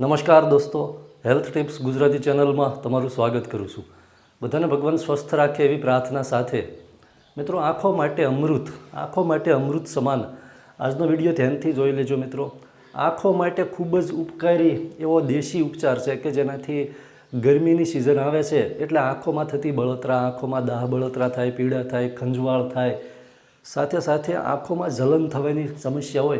નમસ્કાર દોસ્તો, health tips Gujarati ચેનલમાં તમારું સ્વાગત કરું છું. બધાને ભગવાન સ્વસ્થ રાખે એવી પ્રાર્થના સાથે. મિત્રો, આંખો માટે અમૃત, આંખો માટે અમૃત સમાન. આજનો વીડિયો ધ્યાનથી જોઈ લેજો મિત્રો. આંખો માટે ખૂબ જ ઉપકારી એવો દેશી ઉપચાર છે કે જેનાથી ગરમીની સિઝન આવે છે, એટલે આંખોમાં થતી બળતરા, આંખોમાં દાહ બળતરા થાય, પીડા થાય, ખંજવાળ થાય. સાથે સાથે આંખોમાં જલન થવાની સમસ્યા હોય,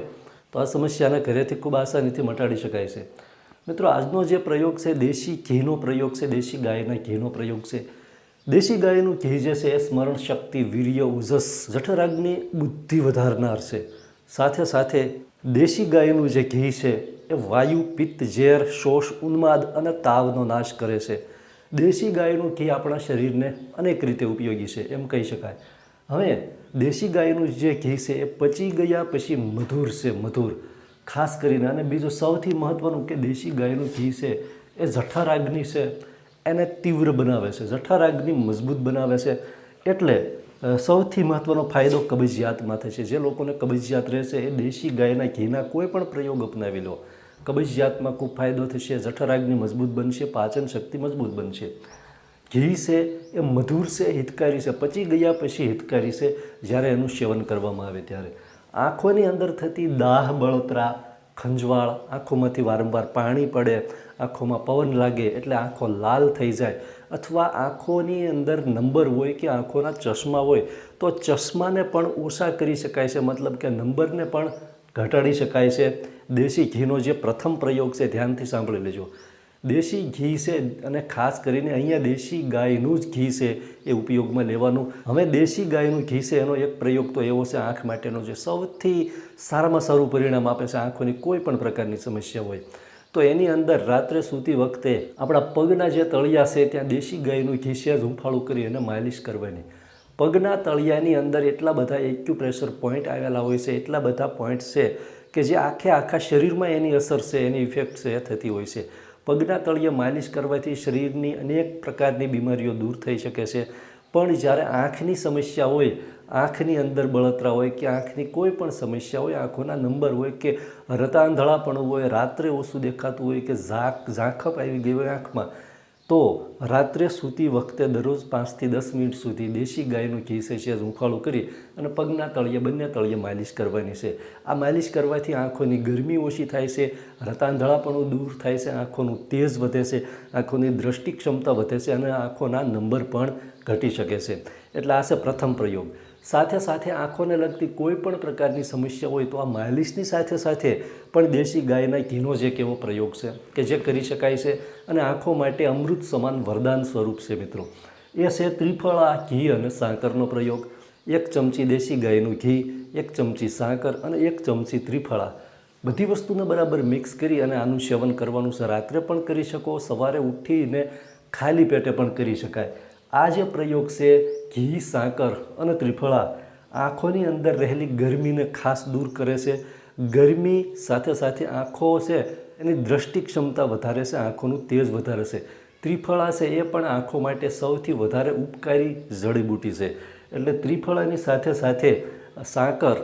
તો આ સમસ્યાને ઘરેથી ખૂબ આસાનીથી મટાડી શકાય છે. મિત્રો, આજનો જે પ્રયોગ છે, દેશી ઘીનો પ્રયોગ છે, દેશી ગાયના ઘીનો પ્રયોગ છે, દેશી ગાયનું ઘી જે છે, એ સ્મરણ શક્તિ, વીર્ય, ઉજસ જઠરાગ્નિ બુદ્ધિ વધારનાર છે. સાથે સાથે દેશી ગાયનું જે ઘી છે, એ વાયુ, પિત્ત, ઝેર, શોષ, ઉન્માદ અને તાવનો નાશ કરે છે. દેશી ગાયનું ઘી આપણા શરીરને અનેક રીતે ઉપયોગી છે, એમ કહી શકાય. હવે, દેશી ગાયનું જે ઘી છે, એ પચી ગયા પછી મધુર છે, મધુર. ખાસ કરીને અને બીજું સૌથી મહત્ત્વનું કે દેશી ગાયનું ઘી છે, એ જઠરાગ્નિ છે. એને તીવ્ર બનાવે છે. જઠરાગ્નિ મજબૂત બનાવે છે. એટલે સૌથી મહત્ત્વનો ફાયદો કબજિયાતમાં થશે જે લોકોને કબજિયાત રહેશે, એ દેશી ગાયના ઘીના કોઈ પણ પ્રયોગ અપનાવી લો. કબજિયાતમાં ખૂબ ફાયદો થશે, જઠરાગ્નિ મજબૂત બનશે, પાચન શક્તિ મજબૂત બનશે. ઘી છે, એ મધુર છે, હિતકારી છે. પચી ગયા પછી હિતકારી છે, જ્યારે એનું સેવન કરવામાં આવે ત્યારે. આંખોની અંદર થતી દાહ, બળતરા, ખંજવાળ, આંખોમાંથી વારંવાર પાણી પડે, આંખોમાં પવન લાગે એટલે આંખો લાલ થઈ જાય. અથવા આંખોની અંદર નંબર હોય કે આંખોના ચશ્મા હોય, તો ચશ્માને પણ ઓછા કરી શકાય છે. મતલબ કે નંબરને પણ ઘટાડી શકાય છે. દેશી ઘીનો જે પ્રથમ પ્રયોગ છે, ધ્યાનથી સાંભળી લેજો. દેશી ઘી છે અને ખાસ કરીને અહીંયા દેશી ગાયનું જ ઘી છે એ ઉપયોગમાં લેવાનું. હવે દેશી ગાયનું ઘી છે એનો એક પ્રયોગ તો એવો છે આંખ માટેનો જે સૌથી સારામાં સારું પરિણામ આપે છે આંખોની કોઈ પણ પ્રકારની સમસ્યા હોય. તો એની અંદર રાત્રે સૂતી વખતે આપણા પગના જે તળિયા છે ત્યાં દેશી ગાયનું ઘી છે ઝૂંફાળું કરી અને માલિશ કરવાની. પગના તળિયાની અંદર એટલા બધા એક્યુપ્રેશર પોઈન્ટ આવેલા હોય છે, એટલા બધા પોઈન્ટ છે કે જે આખે આખા શરીરમાં એની અસર છે, એની ઇફેક્ટ છે, એ થતી હોય છે. પગના તળિયે માલિશ કરવાથી શરીરની અનેક પ્રકારની બીમારીઓ દૂર થઈ શકે છે. પણ જ્યારે આંખની સમસ્યા હોય, આંખની અંદર બળતરા હોય કે આંખની કોઈ પણ સમસ્યા હોય, આંખોના નંબર હોય કે રતાંધળાપણું હોય, રાત્રે ઓછું દેખાતું હોય કે ઝાંખ ઝાંખપ આવી ગઈ હોય આંખમાં તો રાત્રે સૂતી વખતે દરરોજ પાંચથી દસ મિનિટ સુધી દેશી ગાયનું ઘી છે ઝૂંફાળું કરી અને પગના તળિયે, બંને તળિયે માલિશ કરવાની છે. આ માલિશ કરવાથી આંખોની ગરમી ઓછી થાય છે, રતાંધળાપણું દૂર થાય છે, આંખોનું તેજ વધે છે, આંખોની દ્રષ્ટિ ક્ષમતા વધે છે અને આંખોના નંબર પણ ઘટી શકે છે. એટલે આ છે પ્રથમ પ્રયોગ. સાથે સાથે આંખોને લગતી કોઈ પણ પ્રકારની સમસ્યા હોય તો આ માલિશની સાથે સાથે પણ દેશી ગાયના ઘીનો જે એક એવો પ્રયોગ છે કે જે કરી શકાય છે અને આંખો માટે અમૃત સમાન વરદાન સ્વરૂપ છે મિત્રો. એ છે ત્રિફળા ઘી અને સાકરનો પ્રયોગ. એક ચમચી દેશી ગાયનું ઘી, એક ચમચી સાકર અને એક ચમચી ત્રિફળા. બધી વસ્તુને બરાબર મિક્સ કરી અને આનું સેવન કરવાનું છે. રાત્રે પણ કરી શકો, સવારે ઉઠીને ખાલી પેટે પણ કરી શકાય. આ જે પ્રયોગ છે ઘી, સાકર અને ત્રિફળા. આંખોની અંદર રહેલી ગરમીને ખાસ દૂર કરે છે. ગરમી સાથે સાથે આંખો છે, એની દ્રષ્ટિ ક્ષમતા વધારે છે, આંખોનું તેજ વધારે છે. ત્રિફળા છે એ પણ આંખો માટે સૌથી વધારે ઉપકારી જડીબૂટી છે. એટલે ત્રિફળાની સાથે સાથે સાકર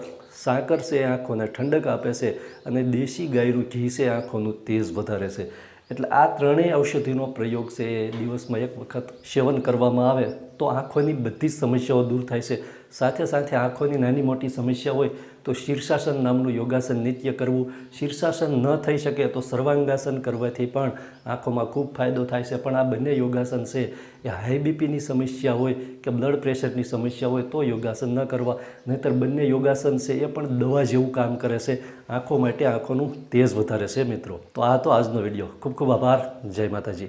સાકર છે એ આંખોને ઠંડક આપે છે અને દેશી ગાયનું ઘી છે આંખોનું તેજ વધારે છે. એટલે આ ત્રણેય ઔષધિનો પ્રયોગ છે, દિવસમાં એક વખત સેવન કરવામાં આવે, તો આંખોની બધી જ સમસ્યાઓ દૂર થાય છે. સાથે સાથે આંખોની નાની મોટી સમસ્યા હોય, તો શીર્ષાસન નામનું યોગાસન નિત્ય કરવું. શીર્ષાસન ન થઈ શકે તો સર્વાંગાસન કરવાથી પણ આંખોમાં ખૂબ ફાયદો થાય છે. પણ આ બંને યોગાસન છે, એ હાઈ બીપીની સમસ્યા હોય કે બ્લડ પ્રેશરની સમસ્યા હોય, તો યોગાસન ન કરવા. નહીંતર બંને યોગાસન છે, એ પણ દવા જેવું કામ કરે છે. આંખો માટે આંખોનું તેજ વધારે છે મિત્રો. તો આ તો આજનો વીડિયો. ખૂબ ખૂબ આભાર. જય માતાજી.